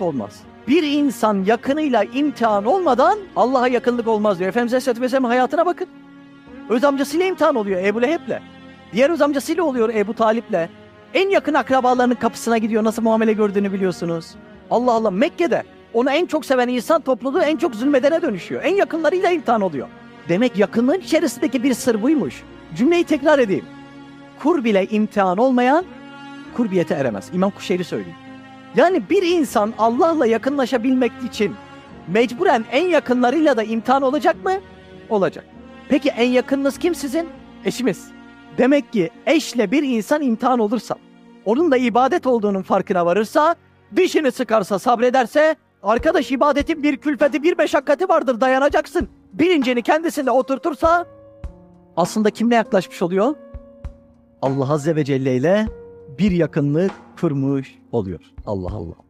olmaz. Bir insan yakınıyla imtihan olmadan Allah'a yakınlık olmaz diyor. Efendimiz Aleyhisselatü Vesselam'ın hayatına bakın. Öz amcasıyla imtihan oluyor Ebu Leheb'le. Diğer öz amcasıyla oluyor Ebu Talip'le. En yakın akrabalarının kapısına gidiyor. Nasıl muamele gördüğünü biliyorsunuz. Allah Allah Mekke'de onu en çok seven insan topluluğu en çok zulmedene dönüşüyor. En yakınlarıyla imtihan oluyor. Demek yakınlığın içerisindeki bir sır buymuş. Cümleyi tekrar edeyim. Kur bile imtihan olmayan kurbiyete eremez. İmam Kuşeyri söylüyor. Yani bir insan Allah'la yakınlaşabilmek için mecburen en yakınlarıyla da imtihan olacak mı? Olacak. Peki en yakınınız kim sizin? Eşimiz. Demek ki eşle bir insan imtihan olursa, onun da ibadet olduğunun farkına varırsa, dişini sıkarsa, sabrederse, arkadaş ibadetin bir külfeti, bir meşakkati vardır dayanacaksın. Bilincini kendisinde oturtursa, aslında kimle yaklaşmış oluyor? Allah Azze ve Celle ile bir yakınlık kurmuş oluyor. Allah Allah.